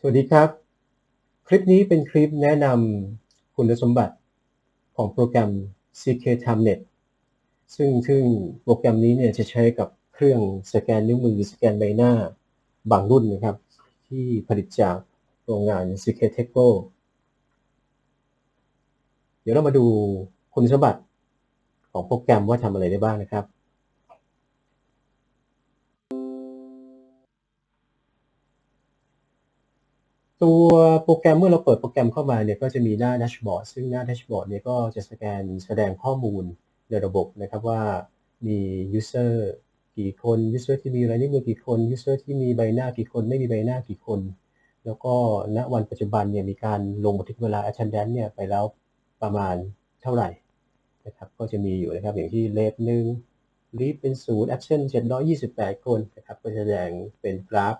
สวัสดีครับ คลิปนี้เป็นคลิปแนะนำคุณสมบัติของโปรแกรม CK Timenet ซึ่งซึ่งโปรแกรมนี้เนี่ยจะใช้กับเครื่องสแกนนิ้วมือสแกนใบหน้าบางรุ่นนะครับ ที่ผลิตจากโรงงาน CK Techco เดี๋ยวเรามาดูคุณสมบัติของโปรแกรมว่าทำอะไรได้บ้างนะครับ ตัวโปรแกรมเมื่อเราเปิดโปรแกรมเข้ามาเนี่ยก็จะมีหน้าแดชบอร์ดซึ่งหน้าแดชบอร์ดเนี่ยก็จะสแกนแสดงข้อมูลในระบบนะครับว่ามี user กี่คน user ที่มีลายนิ้วมือกี่คน user ที่มีใบหน้ากี่คน ไม่มีใบหน้ากี่คน แล้วก็ณวันปัจจุบันเนี่ยมีการลงบันทึกเวลา attendance เนี่ยไปแล้วประมาณเท่าไหร่นะครับก็จะมีอยู่นะครับอย่างที่เลฟหนึ่งลีฟเป็นศูนย์ absent 728 คนนะครับก็จะแสดงเป็นกราฟ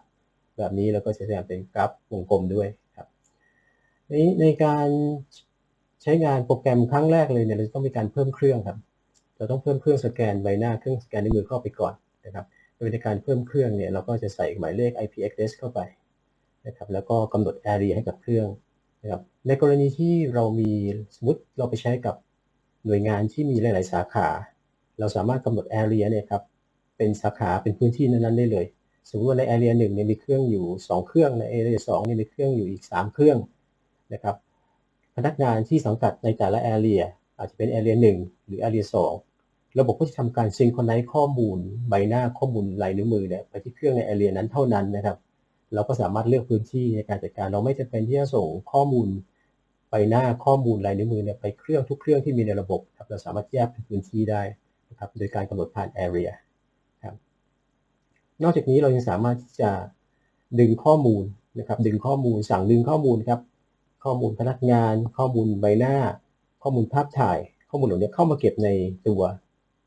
แบบนี้แล้วก็จะแสดงเป็นกราฟวงกลมด้วยครับในในการใช้งานโปรแกรมครั้งแรกเลยเนี่ยเราจะต้องมีการเพิ่มเครื่องครับ เราต้องเพิ่มเครื่องสแกนใบหน้าเครื่องสแกนในมือเข้าไปก่อนนะครับโดยในการเพิ่มเครื่องเนี่ยเราก็จะใส่หมายเลข IP address เข้าไปนะครับแล้วก็กำหนด area ให้กับเครื่องนะครับในกรณีที่เรามีสมมติเราไปใช้กับหน่วยงานที่มีหลาย ๆ สาขา เราสามารถกำหนด area เนี่ยครับเป็นสาขาเป็นพื้นที่นั้น ๆ ได้เลย สมมติว่าใน area 1เนี่ยมีเครื่องอยู่ 2 เครื่องใน area 2เนี่ยมีเครื่องอยู่อีก 3 เครื่องนะครับพนักงานที่สังกัดในแต่ละ area อาจจะเป็น area 1 หรือ area 2 ระบบก็จะทำการซิงค์คอนไนข้อมูลใบหน้าข้อมูลลายนิ้วมือเนี่ยไปที่เครื่องใน area นั้นเท่านั้นนะครับ เราก็สามารถเลือกพื้นที่ในการจัดการเราไม่จำเป็นที่จะส่งข้อมูลใบหน้าข้อมูลลายนิ้วมือเนี่ยไปเครื่องทุกเครื่องที่มีในระบบครับเราสามารถแยกเป็นพื้นที่ได้นะครับโดยการกำหนดผ่าน area นอกจากนี้เรายังสามารถที่จะดึงข้อมูลนะครับ ดึงข้อมูลสั่งดึงข้อมูลครับ ข้อมูลพนักงาน ข้อมูลใบหน้า ข้อมูลภาพถ่าย ข้อมูลเหล่านี้เข้ามาเก็บในตัว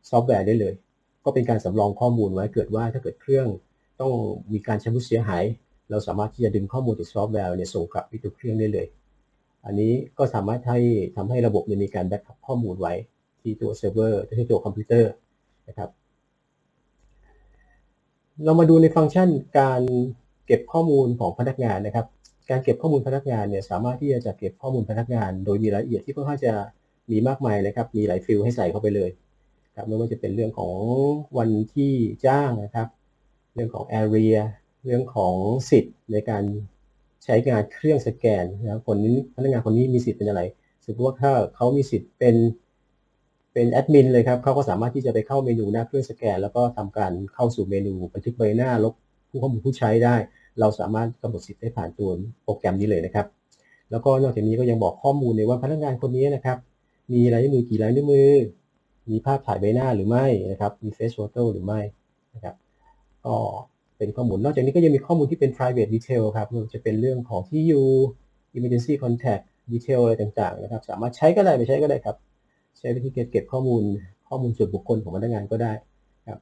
ซอฟต์แวร์ได้เลย ก็เป็นการสำรองข้อมูลไว้เกิดว่าถ้าเกิดเครื่องต้องมีการชำรุดเสียหาย เราสามารถที่จะดึงข้อมูลจากซอฟต์แวร์เนี่ยส่งกลับไปตัวเครื่องได้เลย อันนี้ก็สามารถให้ทำให้ระบบมีการแบ็กอัพข้อมูลไว้ที่ตัวเซิร์ฟเวอร์ที่ตัวคอมพิวเตอร์นะครับ เรามาดูในฟังก์ชันการเก็บข้อมูลของพนักงานนะครับ การเก็บข้อมูลพนักงานเนี่ยสามารถที่จะจัดเก็บข้อมูลพนักงาน โดยมีรายละเอียดที่ค่อนข้างจะมีมากมายนะครับ มีหลายฟิลให้ใส่เข้าไปเลยครับไม่ว่าจะเป็นเรื่องของวันที่จ้างนะครับ เรื่องของ area เรื่องของสิทธิ์ในการใช้งานเครื่องสแกนนะคนนี้พนักงานคนนี้มีสิทธิ์เป็นอะไรสมมติว่าถ้าเขามีสิทธิ์เป็น เป็นแอดมินเลยครับเขาก็สามารถที่จะไปเข้าเมนูหน้าเครื่องสแกน แล้วก็ทำการเข้าสู่เมนูบันทึกใบหน้าลบผู้ข้อมูลผู้ใช้ได้ เราสามารถกำหนดสิทธิ์ได้ผ่านตัวโปรแกรมนี้เลยนะครับ แล้วก็นอกจากนี้ก็ยังบอกข้อมูลในว่าพนักงานคนนี้นะครับ มีลายนิ้วมือกี่ลายนิ้วมือ มีภาพถ่ายใบหน้าหรือไม่นะครับมีเฟซโฟโต้หรือไม่นะครับก็เป็นข้อมูล นอกจากนี้ก็ยังมีข้อมูลที่เป็น private detail ครับจะเป็นเรื่องของที่อยู่ emergency contact detail อะไรต่างๆนะครับ สามารถใช้ก็ได้ไม่ใช้ก็ได้ครับ ใช้วิธีเก็บข้อมูลข้อมูลส่วนบุคคลของพนักงานก็ได้ครับ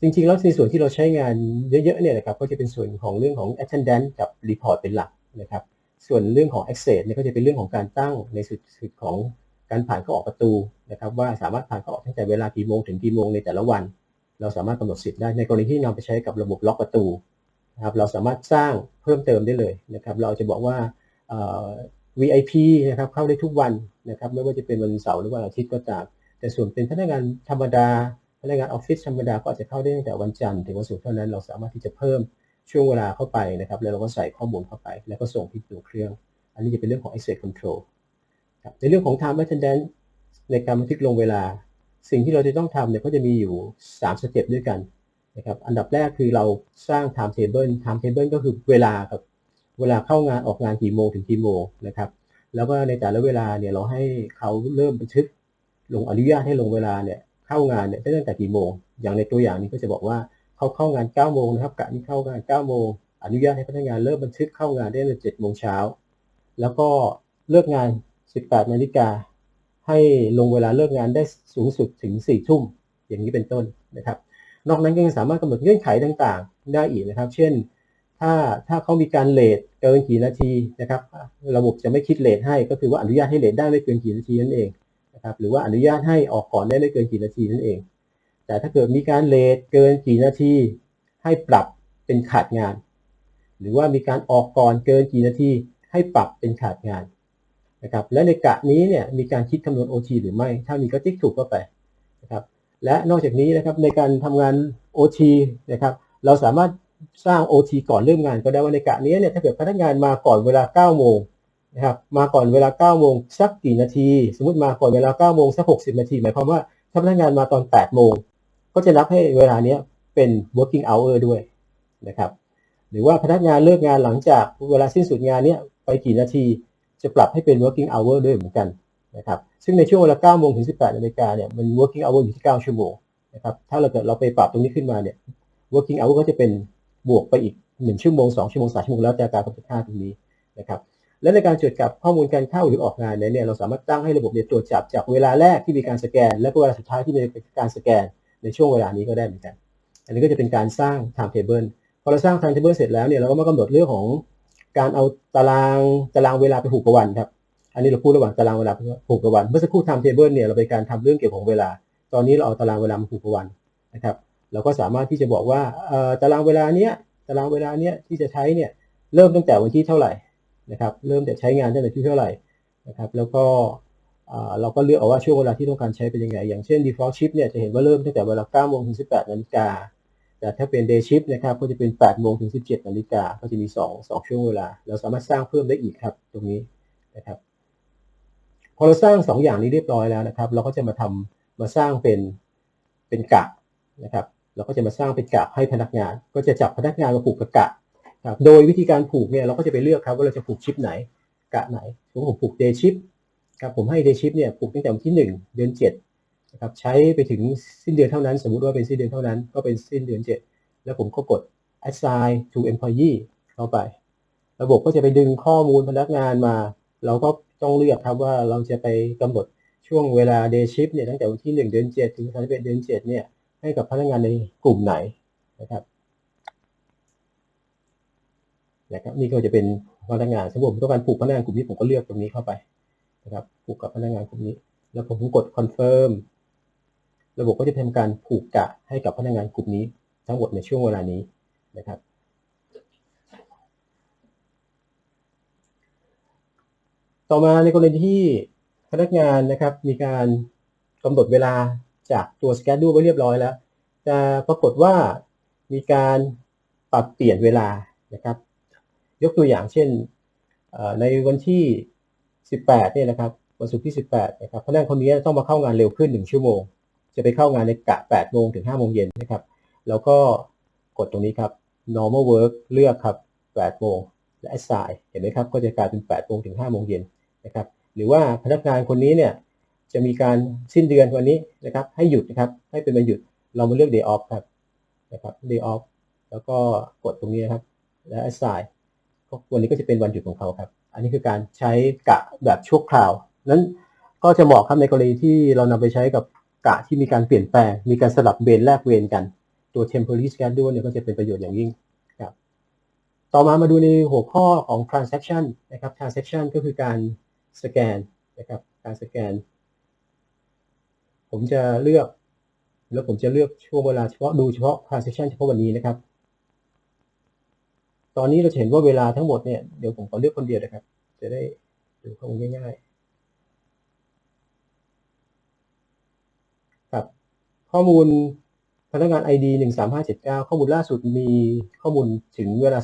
จริงๆแล้วในส่วนที่เราใช้งานเยอะๆเนี่ยนะครับก็จะเป็นส่วนของเรื่องของ attendance กับ report เป็นหลักนะครับ ส่วนเรื่องของ access เนี่ยก็จะเป็นเรื่องของการตั้งในสุดสุดของการผ่านเข้าออกประตูนะครับ ว่าสามารถผ่านเข้าออกตั้งแต่เวลากี่โมงถึงกี่โมงในแต่ละวัน เราสามารถกำหนดสิทธิ์ได้ในกรณีที่นำไปใช้กับระบบล็อกประตูนะครับเราสามารถสร้างเพิ่มเติมได้เลยนะครับ เราจะบอกว่า VIP นะครับเข้าได้ทุกวันนะครับไม่ว่าจะเป็นวันเสาร์หรือวันอาทิตย์ก็ตามแต่ส่วนเป็นพนักงานธรรมดาพนักงานออฟฟิศธรรมดาก็อาจจะเข้าได้ตั้งแต่วันจันทร์ถึงวันศุกร์เท่านั้นเราสามารถที่จะเพิ่มช่วงเวลาเข้าไปนะครับแล้วเราก็ใส่ข้อมูลเข้าไป แล้วก็ส่งที่ตัวเครื่อง อันนี้จะเป็นเรื่องของ access control ครับในเรื่องของ time attendance ในการบันทึกลงเวลา สิ่งที่เราจะต้องทำเนี่ยก็จะมีอยู่ 3 สเต็ปด้วยกันนะครับอันดับแรกคือเราสร้าง time table time table ก็คือเวลาครับ เวลาเข้างานออกงานกี่โมงถึงกี่โมงนะครับ แล้วก็ในแต่ละเวลาเนี่ยเราให้เขาเริ่มบันทึกลงอนุญาตให้ลงเวลาเนี่ยเข้างานเนี่ยตั้งแต่กี่โมง อย่างในตัวอย่างนี้ก็จะบอกว่าเขาเข้างาน9โมงนะครับกะนี้เข้างาน9โมงอนุญาตให้พนักงานเริ่มบันทึกเข้างานได้ใน7โมงเช้าแล้วก็เลิกงาน 18นาฬิกาให้ลงเวลาเลิกงานได้สูงสุดถึง 4 ทุ่ม อย่างนี้เป็นต้นนะครับ นอกนั้นยังสามารถกำหนดเงื่อนไขต่างๆ ได้อีกนะครับ เช่น ถ้าถ้าเขามีการเลทเกินกี่นาทีนะครับ ระบบจะไม่คิดเลทให้ ก็คือว่าอนุญาตให้เลทได้ไม่เกินกี่นาทีนั่นเองนะครับหรือว่าอนุญาตให้ออกก่อนได้ไม่เกินกี่นาทีนั่นเอง แต่ถ้าเกิดมีการเลทเกินกี่นาที ให้ปรับเป็นขาดงาน หรือว่ามีการออกก่อนเกินกี่นาที ให้ปรับเป็นขาดงานนะครับและในกะนี้เนี่ยมีการคิดคำนวณ OT หรือไม่ ถ้ามีก็ติ๊กถูกเข้าไปนะครับและนอกจากนี้นะครับในการทำงาน OT นะครับเราสามารถ สร้าง OT ก่อนเริ่มงานก็ได้ว่าในกะนี้เนี่ยถ้าเกิดพนักงานมาก่อนเวลา 9 โมงนะครับมาก่อนเวลา 9 โมงสักกี่นาที สมมติมาก่อนเวลา 9 โมงสัก 60 นาที หมายความว่าถ้าพนักงานมาตอน 8 โมง ก็จะนับให้เวลานี้เป็น working hour ด้วยนะครับหรือว่าพนักงานเลิกงานหลังจากเวลาสิ้นสุดงานเนี้ยไปกี่นาทีจะปรับให้เป็น working hour ด้วยเหมือนกันนะครับซึ่งในช่วงเวลา 9 โมงถึง 18 นาฬิกาเนี่ยมัน working hour อยู่ที่ 9 ชั่วโมงนะครับถ้าเราเกิดเราไปปรับตรงนี้ขึ้นมาเนี่ย working hour ก็จะเป็น บวกไปอีก 1 ชั่วโมง 2 ชั่วโมง 3 ชั่วโมงแล้วแต่การกำหนดค่าตรงนี้นะครับและในการจดจับข้อมูลการเข้าหรือออกงานเนี่ยเราสามารถตั้งให้ระบบเนี่ยตรวจจับจากเวลาแรกที่มีการสแกน และเวลาสุดท้ายที่มีการสแกน ในช่วงเวลานี้ก็ได้เหมือนกัน อันนี้ก็จะเป็นการสร้าง time table พอเราสร้าง time table เสร็จแล้วเนี่ยเราก็มากำหนดเรื่องของการเอาตารางตารางเวลาไปผูกกับวันครับอันนี้เราพูดระหว่างตารางเวลาผูกกับวัน เมื่อสักครู่ time table เนี่ยเราเป็นการทำเรื่องเกี่ยวกับเวลา ตอนนี้เราเอาตารางเวลามาผูกกับวันนะครับ เราก็สามารถที่จะบอกว่าตารางเวลาเนี้ยตารางเวลาเนี้ยที่จะใช้เนี่ยเริ่มตั้งแต่วันที่เท่าไหร่นะครับ เริ่มแต่ใช้งานตั้งแต่ที่เท่าไหร่นะครับ แล้วก็เราก็เลือกเอาว่าช่วงเวลาที่ต้องการใช้เป็นยังไง อย่างเช่น default shift เนี่ยจะเห็นว่าเริ่มตั้งแต่เวลา9โมงถึง 18นาฬิกาแต่ถ้าเป็น day shift นะครับก็จะเป็น 8 โมงถึง 17 นาฬิกา ก็จะมี 2 2 ช่วงเวลา เราสามารถสร้างเพิ่มได้อีกครับ ตรงนี้นะครับ พอเราสร้าง 2 อย่างนี้เรียบร้อยแล้วนะครับ เราก็จะมาทำมาสร้างเป็นเป็นกะนะครับ เราก็จะมาสร้างเป็นกะให้พนักงาน ก็จะจับพนักงานมาผูกกับกะครับโดยวิธีการผูกเนี่ยเราก็จะไปเลือกครับว่าเราจะผูกชิปไหนกะไหนสมมติผมผูกเดย์ชิปครับผมให้เดย์ชิปเนี่ยผูกตั้งแต่วันที่ 1 เดือน7นะครับใช้ไปถึงสิ้นเดือนเท่านั้น สมมุติว่าเป็นสิ้นเดือนเท่านั้น ก็เป็นสิ้นเดือน 7 แล้วผมก็กด assign to employee เข้าไป ระบบก็จะไปดึงข้อมูลพนักงานมา เราก็ต้องเลือกครับว่าเราจะไปกำหนดช่วงเวลา day shift เนี่ยตั้งแต่วันที่ 1 เดือน7 ถึง31เดือน7เนี่ย ให้กับพนักงานในกลุ่มไหนนะครับนะครับนี่ก็จะเป็นพนักงานสมมติผมต้องการผูกพนักงานกลุ่มนี้ผมก็เลือกตรงนี้เข้าไปนะครับผูกกับพนักงานกลุ่มนี้ แล้วผมกดคอนเฟิร์มระบบก็จะทำการผูกกะให้กับพนักงานกลุ่มนี้ ทั้งหมดในช่วงเวลานี้นะครับ ต่อมาในกรณีที่พนักงานนะครับมีการกำหนดเวลา จากตัวสแกนดูไว้เรียบร้อยแล้ว จะปรากฏว่ามีการปรับเปลี่ยนเวลานะครับ ยกตัวอย่างเช่นในวันที่ 18เนี่ยนะครับวันศุกร์ที่ 18นะครับพนักงานคนนี้ต้องมาเข้างานเร็วขึ้น 1 ชั่วโมง จะไปเข้างานในกะ8โมงถึง5โมงเย็นนะครับ แล้วก็กดตรงนี้ครับ normal work เลือกครับ8โมงและ assign เห็นไหมครับ ก็จะกลายเป็น8โมงถึง5โมงเย็นนะครับ หรือว่าพนักงานคนนี้เนี่ย จะมีการสิ้นเดือนวันนี้นะครับให้หยุดนะครับให้เป็นวันหยุดเรามาเลือก day off ครับนะครับ day off แล้วก็กดตรงนี้นะครับ และ assign วันนี้ก็จะเป็นวันหยุดของเขาครับ อันนี้คือการใช้กะแบบชั่วคราว นั้นก็จะเหมาะครับในกรณีที่เรานำไปใช้กับกะที่มีการเปลี่ยนแปลง มีการสลับเวรแลกเวรกัน ตัว temporary schedule เนี่ยก็จะเป็นประโยชน์อย่างยิ่งครับ ต่อมามาดูในหัวข้อของ transaction นะครับ transaction ก็คือการสแกนนะครับ การสแกน ผมจะเลือก แล้วผมจะเลือกช่วงเวลาเฉพาะดูเฉพาะ transaction เฉพาะวันนี้นะครับ ตอนนี้เราเห็นว่าเวลาทั้งหมดเนี่ยเดี๋ยวผมขอเลือกคนเดียวนะครับ จะได้ดูข้อมูลง่ายๆครับข้อมูลพนักงาน ID 13579 ข้อมูลล่าสุดมีข้อมูลถึงเวลา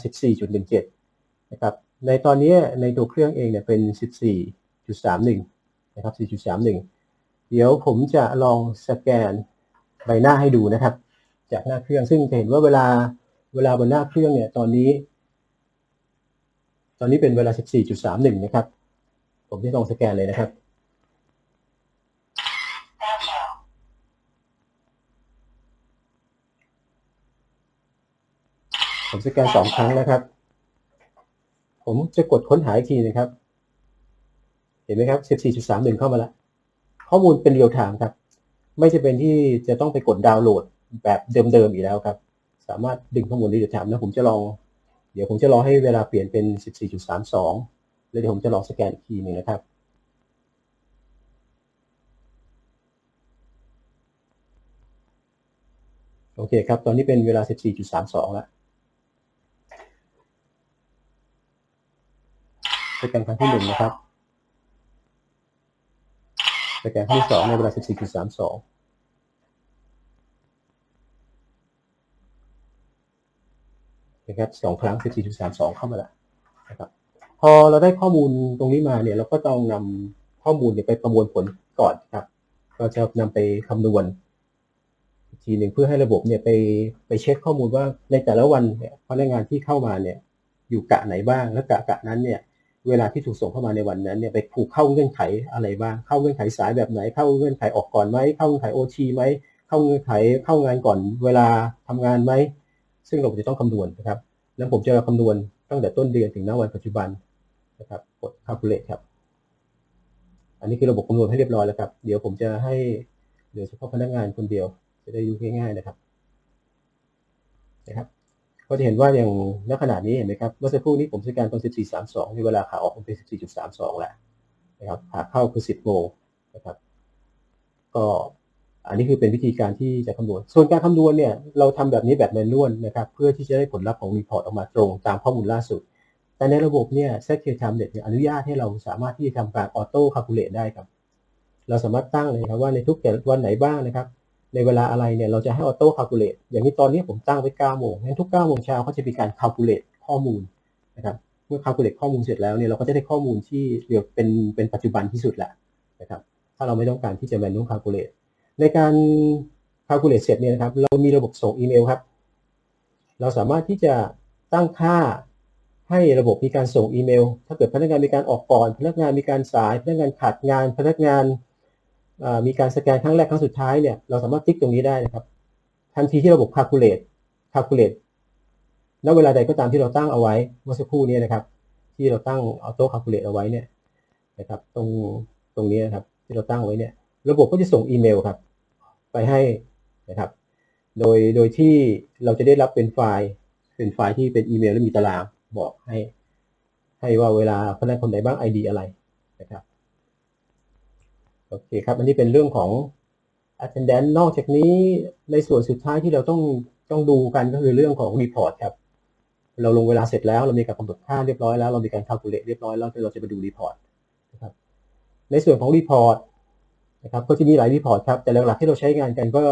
14.17 นะครับ ในตอนนี้ในตัวเครื่องเองเนี่ยเป็น 14.31 นะครับ 4.31 เดี๋ยวผมจะลองสแกนใบหน้าให้ดูนะครับ จากหน้าเครื่องซึ่งจะเห็นว่าเวลาเวลาบนหน้าเครื่องเนี่ยตอนนี้ ตอนนี้เป็นเวลา 14.31 นะครับ ผมจะลองสแกนเลยนะครับผมสแกนสองครั้งนะครับ ผมจะกดค้นหาอีกทีนะครับ เห็นไหมครับ 14.31 เข้ามาแล้ว ข้อมูลเป็นเรียลไทม์ครับ ไม่จะเป็นที่จะต้องไปกดดาวน์โหลดแบบเดิมๆอีกแล้วครับ สามารถดึงข้อมูลเรียลไทม์แล้วผมจะลอง เดี๋ยวผมจะรอให้เวลาเปลี่ยนเป็น 14.32 แล้วเดี๋ยวผมจะลองสแกนอีกทีหนึ่งนะครับโอเคครับ ตอนนี้เป็นเวลา 14.32 แล้วสแกนครั้งที่หนึ่งนะครับ สแกนครั้งที่สองในเวลา 14.32นะครับสองครั้ง 14.32 เข้ามาแล้วนะครับ พอเราได้ข้อมูลตรงนี้มาเนี่ย เราก็ต้องนำข้อมูลเนี่ยไปประมวลผลก่อนครับก็จะนำไปคำนวณอีกทีหนึ่งเพื่อให้ระบบเนี่ยไปไปเช็คข้อมูลว่าในแต่ละวันเนี่ยพนักงานที่เข้ามาเนี่ย อยู่กะไหนบ้างและกะกะนั้นเนี่ย เวลาที่ถูกส่งเข้ามาในวันนั้นเนี่ยไปผูกเข้าเงื่อนไขอะไรบ้าง เข้าเงื่อนไขสายแบบไหน เข้าเงื่อนไขออกก่อนไหม เข้าเงื่อนไขโอทีไหม เข้าเงื่อนไขเข้างานก่อนเวลาทำงานไหม ซึ่งเราจะต้องคำนวณนะครับ แล้วผมจะคำนวณตั้งแต่ต้นเดือนถึงณวันปัจจุบันนะครับ กด calculate ครับ อันนี้คือระบบคำนวณให้เรียบร้อยแล้วครับ เดี๋ยวผมจะให้เหลือเฉพาะพนักงานคนเดียว จะได้ดูง่ายๆนะครับ นะครับ ก็จะเห็นว่าอย่างณขณะนี้เห็นไหมครับเมื่อสักครู่นี้ผมสแกนตอน14.32ในเวลาขาออกผมเป็น 14.32แล้วนะครับขาเข้าคือ 10โมงนะครับ ก็อันนี้คือเป็นวิธีการที่จะคำนวณ ส่วนการคำนวณเนี่ยเราทำแบบนี้แบบแมนนวลนะครับ เพื่อที่จะได้ผลลัพธ์ของรีพอร์ตออกมาตรงตามข้อมูลล่าสุด แต่ในระบบเนี่ย Secure Time Net เนี่ยอนุญาตให้เราสามารถที่จะทำการออโต้คาลคูลเลตได้ครับ เราสามารถตั้งเลยครับว่าในทุกแต่วันไหนบ้างนะครับ ในเวลาอะไรเนี่ยเราจะให้ออโต้คาลคูลเลตอย่างนี้ตอนนี้ผมตั้งไว้9โมงงั้นทุก9โมงเช้าเขาจะมีการคาลคูลเลตข้อมูลนะครับเมื่อคาลคูลเลตข้อมูลเสร็จแล้วเนี่ยเราก็จะได้ข้อมูลที่เรียกเป็นเป็นปัจจุบันที่สุดแหละนะครับถ้าเราไม่ต้องการที่จะแมนนวลคาลคูลเลตในการคาลคูลเลตเสร็จเนี่ยนะครับเรามีระบบส่งอีเมลครับเราสามารถที่จะตั้งค่าให้ระบบมีการส่งอีเมล ถ้าเกิดพนักงานมีการออกก่อน พนักงานมีการสาย พนักงานขาดงาน พนักงาน มีการสแกนครั้งแรกครั้งสุดท้ายเนี่ยเราสามารถติ๊กตรงนี้ได้นะครับ ทันทีที่ระบบคาคูลเลตคาคูลเลตณเวลาใดก็ตามที่เราตั้งเอาไว้เมื่อสักครู่นี้นะครับ ที่เราตั้งออโต้คาคูลเลตเอาไว้เนี่ยนะครับ ตรงตรงนี้นะครับ ที่เราตั้งไว้เนี่ย ระบบก็จะส่งอีเมลครับ ไปให้นะครับ โดยโดยที่เราจะได้รับเป็นไฟล์เป็นไฟล์ที่เป็นอีเมลและมีตารางบอกให้ ให้ว่าเวลาพนักงานคนไหนบ้าง ID อะไรนะครับ โอเคครับ อันนี้เป็นเรื่องของ attendance นอกจากนี้ในส่วนสุดท้ายที่เราต้องต้องดูกันก็คือเรื่องของ report ครับ เราลงเวลาเสร็จแล้ว เรามีการกำหนดค่าเรียบร้อยแล้วเรามีการ calculate เรียบร้อยแล้วเราจะไปดู report นะครับในส่วนของ report นะครับก็จะมีหลายรีพอร์ตครับ แต่หลักๆที่เราใช้งานกันก็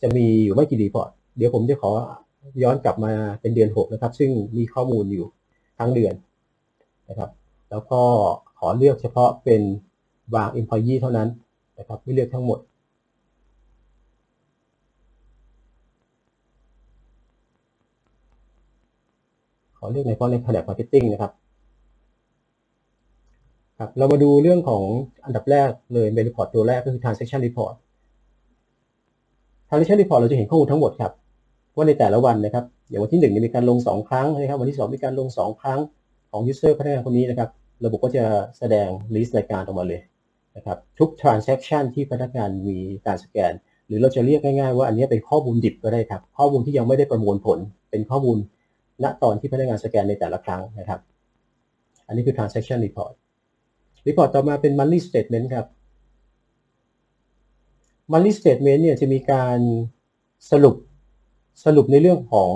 จะมีอยู่ไม่กี่รีพอร์ตเดี๋ยวผมจะขอย้อนกลับมาเป็นเดือน 6 นะครับ ซึ่งมีข้อมูลอยู่ทั้งเดือนนะครับ แล้วก็ขอเลือกเฉพาะเป็น บาง employee เท่านั้นนะครับไม่เลือกทั้งหมด ขอเลือกในเพราะในแผนก marketing นะครับครับเรามาดูเรื่องของอันดับแรกเลยเป็นรีพอร์ตตัวแรกก็คือ transaction report transaction report เราจะเห็นข้อมูลทั้งหมดครับ ว่าในแต่ละวันนะครับ อย่างวันที่1มีการลง 2 ครั้งนะครับ วันที่ 2 มีการลง 2 ครั้งของ user พนักงานคนนี้นะครับ ระบบก็จะแสดง list รายการออกมาเลย นะครับทุก transaction ที่พนักงานมีการสแกน หรือเราจะเรียกง่ายๆว่าอันนี้เป็นข้อมูลดิบก็ได้ครับ ข้อมูลที่ยังไม่ได้ประมวลผล เป็นข้อมูลณตอนที่พนักงานสแกนในแต่ละครั้งนะครับ อันนี้คือ transaction report รีพอร์ตต่อมาเป็น monthly statement ครับ monthly statement เนี่ยจะมีการสรุปสรุปในเรื่องของ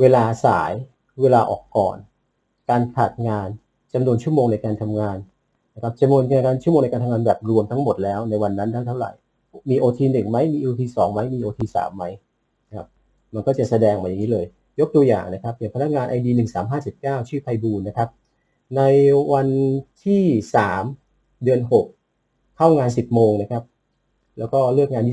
เวลาสาย เวลาออกก่อน การขาดงานจำนวนชั่วโมงในการทำงาน นะครับจำนวนการชั่วโมงในการทำงานแบบรวมทั้งหมดแล้วในวันนั้นทั้งเท่าไหร่ มี OT 1ไหมมี OT 2ไหมมี OT 3ไหมนะครับมันก็จะแสดงมาอย่างนี้เลย ยกตัวอย่างนะครับอย่างพนักงาน ID 13579 ชื่อไพบูลนะครับ ในวันที่ 3 เดือน 6 เข้างาน 10 โมงนะครับ แล้วก็เลิกงาน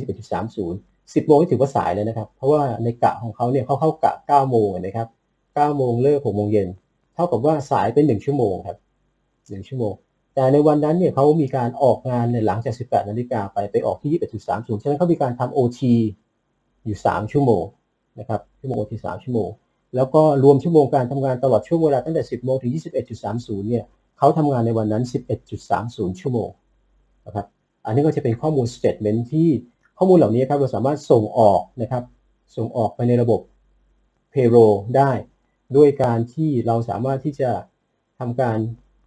21.30 10 โมงนี่ถือว่าสายเลยนะครับ เพราะว่าในกะของเขาเนี่ยเขาเข้ากะ 9 โมงนะครับ 9 โมงเลิก 6 โมงเย็น เท่ากับว่าสายเป็น 1 ชั่วโมงครับ 1 ชั่วโมง แต่ในวันนั้นเนี่ยเขามีการออกงานในหลังจาก 18 นาฬิกาไปไปออกที่ 21.30 ฉะนั้นเขามีการทำ OT อยู่ 3 ชั่วโมงนะครับชั่วโมง OT 3ชั่วโมง แล้วก็รวมชั่วโมงการทำงานตลอดช่วงเวลาตั้งแต่ 10 โมงถึง 21.30 เนี่ยเขาทำงานในวันนั้น 11.30 ชั่วโมงนะครับอันนี้ก็จะเป็นข้อมูล statement ที่ข้อมูลเหล่านี้ครับเราสามารถส่งออกนะครับส่งออกไปในระบบ payroll ได้ ด้วยการที่เราสามารถที่จะทำการ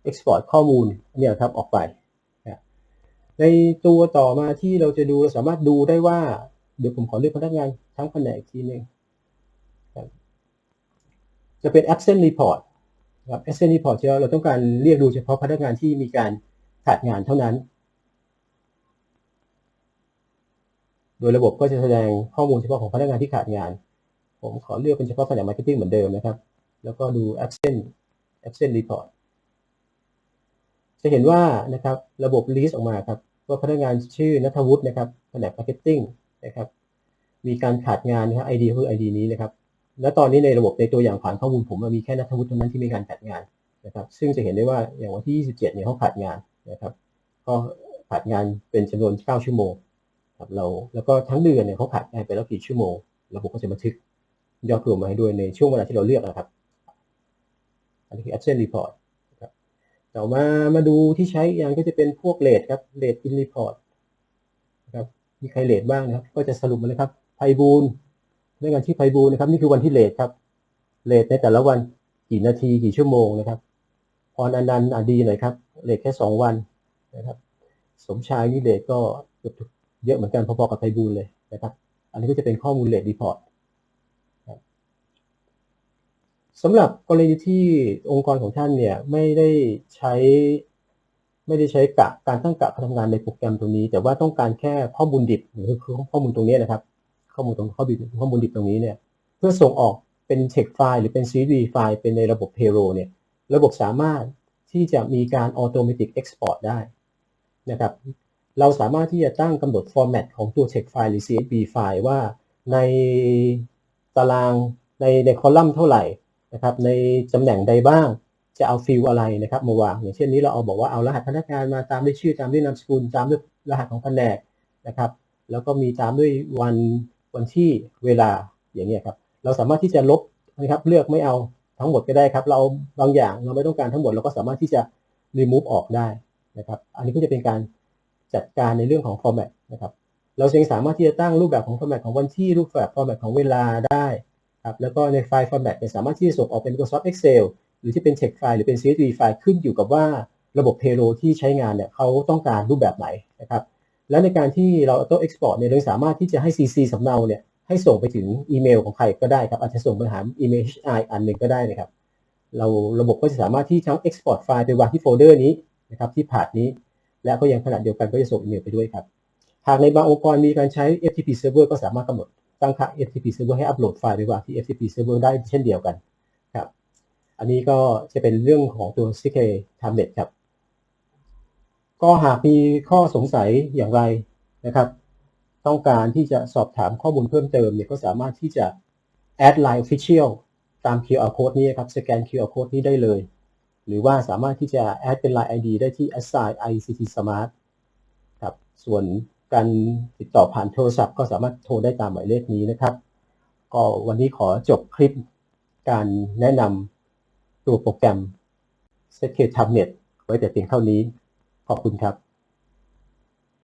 export ข้อมูลเนี่ยครับออกไป ในตัวต่อมาที่เราจะดูเราสามารถดูได้ว่า เดี๋ยวผมขอเลือกพนักงานทั้งแผนกทีหนึ่งจะเป็น absent report ครับ Asset Report ที่เราต้องการเรียกดูเฉพาะพนักงานที่มีการขาดงานเท่านั้น โดยระบบก็จะแสดงข้อมูลเฉพาะของพนักงานที่ขาดงาน ผมขอเลือกเป็นเฉพาะแผนก Marketing เหมือนเดิมนะครับ แล้วก็ดู Absent Absent Report จะเห็นว่านะครับระบบ list ออกมาครับว่าพนักงานชื่อนัทวุฒินะครับแผนก Marketing นะครับมีการขาดงานนะครับ ID คือ ID นี้นะครับและตอนนี้ในระบบในตัวอย่างผ่านข้อมูลผมมีแค่นัทวุฒิเท่านั้นที่มีการขาดงานนะครับ ซึ่งจะเห็นได้ว่าอย่างวันที่ 27 เนี่ยเขาขาดงานนะครับก็ขาดงานเป็นจำนวน 9 ชั่วโมงครับเราแล้วก็ทั้งเดือนเนี่ยเขาขาดงานไปแล้วกี่ชั่วโมงระบบก็จะบันทึกยอดรวมมาให้ด้วยในช่วงเวลาที่เราเลือกนะครับอันนี้คือ absent report ต่อมามาดูที่ใช้อย่างก็จะเป็นพวกเลทครับเลท in report นะครับมีใครเลทบ้างนะครับ ก็จะสรุปมาเลยครับไพบูลในงานที่ไพบูลนะครับ นี่คือวันที่เลทครับเลทในแต่ละวันกี่นาทีกี่ชั่วโมงนะครับพรอนันต์อดีหน่อยครับเลทแค่สองวันนะครับ สมชายนี่เลทก็เกือบเยอะเหมือนกันพอๆกับไพบูลเลยนะครับ อันนี้ก็จะเป็นข้อมูลเลทรีพอร์ต สำหรับกรณีที่องค์กรของท่านเนี่ยไม่ได้ใช้ ไม่ได้ใช้กะการตั้งกะการทำงานในโปรแกรมตรงนี้ แต่ว่าต้องการแค่ข้อมูลดิบหรือคือข้อมูลตรงนี้นะครับ ข้อมูลตรงข้อมูลข้อมูลดิบตรงนี้เนี่ยเพื่อส่งออกเป็นเทคไฟล์หรือเป็น CSV ไฟล์เป็นในระบบ Payroll เนี่ยระบบสามารถที่จะมีการ Automatic Export ได้นะครับเราสามารถที่จะตั้งกำหนด format ของตัว text file หรือ CSV ไฟล์ว่าในตารางในในคอลัมน์เท่าไหร่ นะครับในตำแหน่งใดบ้างจะเอาฟิลอะไรนะครับมาวางอย่างเช่นนี้เราเอาบอกว่าเอารหัสพนักงานมาตามด้วยชื่อตามด้วยนามสกุลตามด้วยรหัสของแผนกนะครับแล้วก็มีตามด้วยวันวันที่เวลาอย่างเงี้ยครับเราสามารถที่จะลบนะครับเลือกไม่เอาทั้งหมดก็ได้ครับ เราบางอย่างเราไม่ต้องการทั้งหมดเราก็สามารถที่จะ remove ออกได้นะครับอันนี้ก็จะเป็นการจัดการในเรื่องของ format นะครับเราเองสามารถที่จะตั้งรูปแบบของ format ของวันที่รูปแบบ format ของเวลาได้ ครับแล้วก็ในไฟล์ format เนี่ยสามารถที่จะส่งออกเป็น Microsoft Excel หรือที่เป็น text file หรือเป็น CSV ไฟล์ขึ้นอยู่กับว่าระบบ payroll ที่ใช้งานเนี่ยเขาต้องการรูปแบบไหนนะครับและในการที่เรา auto export เนี่ยเราสามารถที่จะให้ CC สำเนาเนี่ยให้ส่งไปถึงอีเมลของใครก็ได้ครับอาจจะส่งไปหาอีเมล HR อันหนึ่งก็ได้นะครับ เราระบบก็จะสามารถที่ทั้ง export ไฟล์ไปวางที่โฟลเดอร์นี้นะครับที่พาร์ทนี้ และก็ยังขนาดเดียวกันก็จะส่งอีเมลไปด้วยครับหากในบางองค์กรมีการใช้ FTP server ก็สามารถกำหนด ตั้งค่า FTP server ให้อัปโหลดไฟล์ไปวางที่ FTP server ได้เช่นเดียวกันครับ อันนี้ก็จะเป็นเรื่องของตัว CK Timelet ครับ ก็หากมีข้อสงสัยอย่างไรนะครับ ต้องการที่จะสอบถามข้อมูลเพิ่มเติมเนี่ยก็สามารถที่จะ add line official ตาม QR code นี้ครับ สแกน QR code นี้ได้เลย หรือว่าสามารถที่จะ add เป็น line ID ได้ที่ assign ICT smart ครับ ส่วน การติดต่อผ่านโทรศัพท์ ก็สามารถโทรได้ตามหมายเลขนี้นะครับ ก็วันนี้ขอจบคลิปการแนะนำตัวโปรแกรม s e c u r e Tabnet ไว้แต่เพียงเท่านี้ ขอบคุณครับ